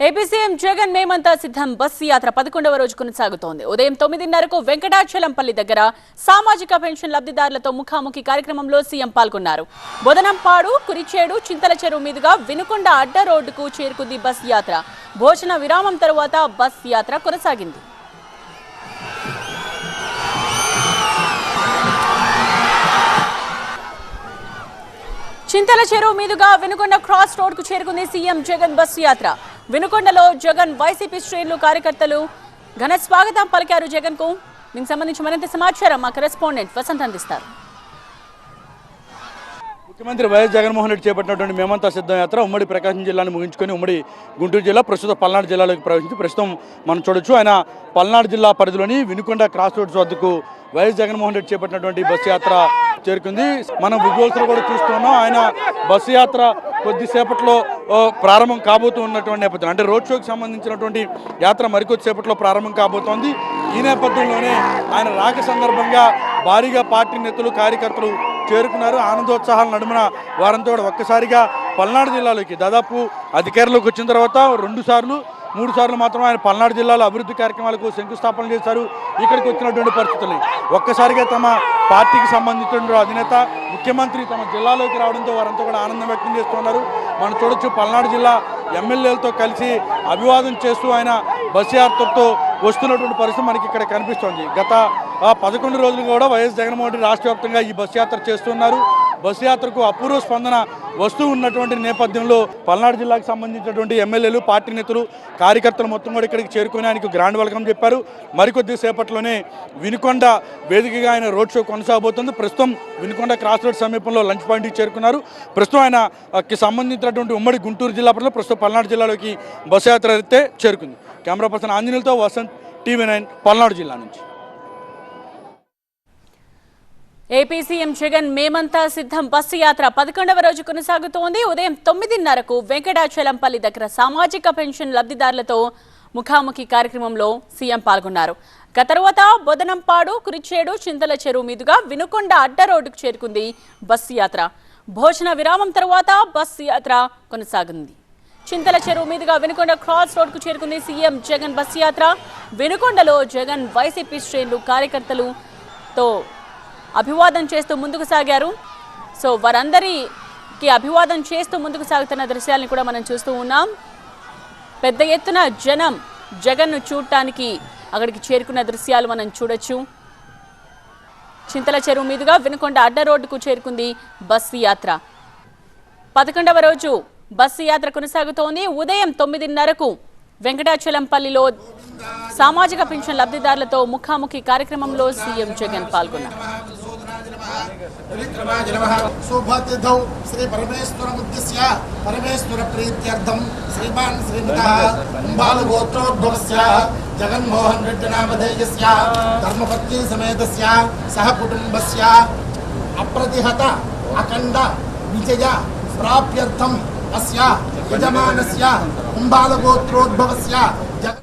AP CM Jagan మేమంతా సిద్ధం. Bus యాత్ర పదకొండవ రోజు కొనసాగుతోంది. ఉదయం తొమ్మిదిన్నరకు వెంకటాచలంపల్లి దగ్గర సామాజిక పెన్షన్ లబ్ధిదారులతో ముఖాముఖి కార్యక్రమంలో సీఎం పాల్గొన్నారు. బొదనంపాడు కురిచేడు చింతల చెరువు మీదుగా వినుకొండ అడ్డ రోడ్డుకు చేరుకుంది బస్ యాత్ర. భోజన విరామం తరువాత బస్ యాత్ర కొనసాగింది. చింతల చెరువు మీదుగా వినుకొండ క్రాస్ రోడ్కు చేరుకుంది సీఎం జగన్ బస్సు యాత్ర. వినుకొండలో జగన్ వైసీపీ శ్రేణులు కార్యకర్తలు ఘన స్వాగతం పలికారు జగన్కు దీనికి సంబంధించి మరింత సమాచారం మా కరెస్పాండెంట్ వసంత్ అందిస్తారు. ముఖ్యమంత్రి వైఎస్ జగన్మోహన్ రెడ్డి చేపట్టినటువంటి మేమంతా సిద్ధయాత్ర ఉమ్మడి ప్రకాశం జిల్లాను ముగించుకొని ఉమ్మడి గుంటూరు జిల్లా ప్రస్తుత పల్నాడు జిల్లాలోకి ప్రవేశించి ప్రస్తుతం మనం చూడొచ్చు. ఆయన పల్నాడు జిల్లా పరిధిలోని వినుకొండ క్రాస్ రోడ్స్ వద్దకు వైఎస్ జగన్మోహన్ రెడ్డి చేపట్టినటువంటి బస్సు యాత్ర చేరుకుంది. మనం విజువల్స్లో కూడా చూస్తున్నాం ఆయన బస్సు యాత్ర కొద్దిసేపట్లో ప్రారంభం కాబోతూ ఉన్నటువంటి నేపథ్యం అంటే రోడ్ షోకి సంబంధించినటువంటి యాత్ర మరికొద్దిసేపట్లో ప్రారంభం కాబోతోంది. ఈ నేపథ్యంలోనే ఆయన రాక సందర్భంగా భారీగా పార్టీ నేతలు కార్యకర్తలు చేరుకున్నారు. ఆనందోత్సాహాల నడుమున వారంతో ఒక్కసారిగా పల్నాడు జిల్లాలోకి దాదాపు అధికారంలోకి వచ్చిన తర్వాత రెండుసార్లు మూడు సార్లు మాత్రం ఆయన పల్నాడు జిల్లాలో అభివృద్ధి కార్యక్రమాలకు శంకుస్థాపన చేశారు. ఇక్కడికి వచ్చినటువంటి పరిస్థితుల్ని. ఒక్కసారిగా తమ పార్టీకి సంబంధించిన అధినేత ముఖ్యమంత్రి తమ జిల్లాలోకి రావడంతో వారంతా కూడా ఆనందం వ్యక్తం చేస్తున్నారు మనం చూడొచ్చు పల్నాడు జిల్లా ఎమ్మెల్యేలతో కలిసి అభివాదం చేస్తూ ఆయన బస్ యాత్రతో వస్తున్నటువంటి పరిస్థితి మనకి ఇక్కడ కనిపిస్తోంది. గత పదకొండు రోజులు కూడా వైఎస్ జగన్మోహన్ రెడ్డి రాష్ట్ర వ్యాప్తంగా ఈ బస్ యాత్ర చేస్తున్నారు. బస్ యాత్రకు అపూర్వ స్పందన వస్తూ ఉన్నటువంటి నేపథ్యంలో పల్నాడు జిల్లాకు సంబంధించినటువంటి ఎమ్మెల్యేలు పార్టీ నేతలు కార్యకర్తలు మొత్తం కూడా ఇక్కడికి చేరుకుని ఆయనకు గ్రాండ్ వెల్కమ్ చెప్పారు. మరికొద్ది సేపట్లోనే వినుకొండ వేదికగా ఆయన రోడ్ షో కొనసాగబోతుంది. ప్రస్తుతం వినుకొండ క్రాస్ రోడ్ సమీపంలో లంచ్ పాయింట్కి చేరుకున్నారు. ప్రస్తుతం ఆయనకి సంబంధించినటువంటి ఉమ్మడి గుంటూరు జిల్లా ప్రస్తుతం పల్నాడు జిల్లాలోకి బస్ యాత్ర అయితే చేరుకుంది. కెమెరా పర్సన్ ఆంజనేయులతో వసంత్ టీవీ నైన్ పల్నాడు జిల్లా నుంచి. ఏపీ సీఎం జగన్ మేమంతా సిద్ధం. బస్సు యాత్ర పదకొండవ రోజు కొనసాగుతోంది. ఉదయం తొమ్మిదిన్నరకు వెంకటాచలంపల్లి దగ్గర సామాజిక పెన్షన్ లబ్ధిదారులతో ముఖాముఖి కార్యక్రమంలో సీఎం పాల్గొన్నారు. గత తర్వాత బొదనంపాడు కురిచేడు చింతల చెరువు మీదుగా వినుకొండ అడ్డ రోడ్డుకు చేరుకుంది బస్సు యాత్ర. భోజన విరామం తర్వాత బస్సు యాత్ర కొనసాగింది. చింతల చెరువు మీదుగా వినుకొండ క్రాస్ రోడ్కు చేరుకుంది సీఎం జగన్ బస్సు యాత్ర. వెనుకొండలో జగన్ వైసీపీ శ్రేణులు కార్యకర్తలుతో అభివాదం చేస్తూ ముందుకు సాగారు. సో వారందరికి అభివాదం చేస్తూ ముందుకు సాగుతున్న దృశ్యాలను కూడా మనం చూస్తూ ఉన్నాం. పెద్ద ఎత్తున జనం జగన్ను చూడటానికి అక్కడికి చేరుకున్న దృశ్యాలు మనం చూడొచ్చు. చింతల చెరువు మీదుగా వినుకొండ అడ్డ రోడ్డుకు చేరుకుంది బస్సు యాత్ర. పదకొండవ రోజు బస్సు యాత్ర కొనసాగుతోంది. ఉదయం తొమ్మిదిన్నరకు వెంకటాచలంపల్లిలో సామాజిక పెన్షన్ లబ్ధిదారులతో ముఖాముఖి కార్యక్రమంలో సీఎం జగన్ పాల్గొన్నారు. జగన్మోహన్ రెడ్డి నామధేయస్య ధర్మపత్ని సమేతస్య సహ కుటుంబస్య. అప్రతిహత అఖండ విజయ ప్రాప్యర్థం. అస్య యజమానస్య కుంభాలగోత్రోద్భవస్య జగ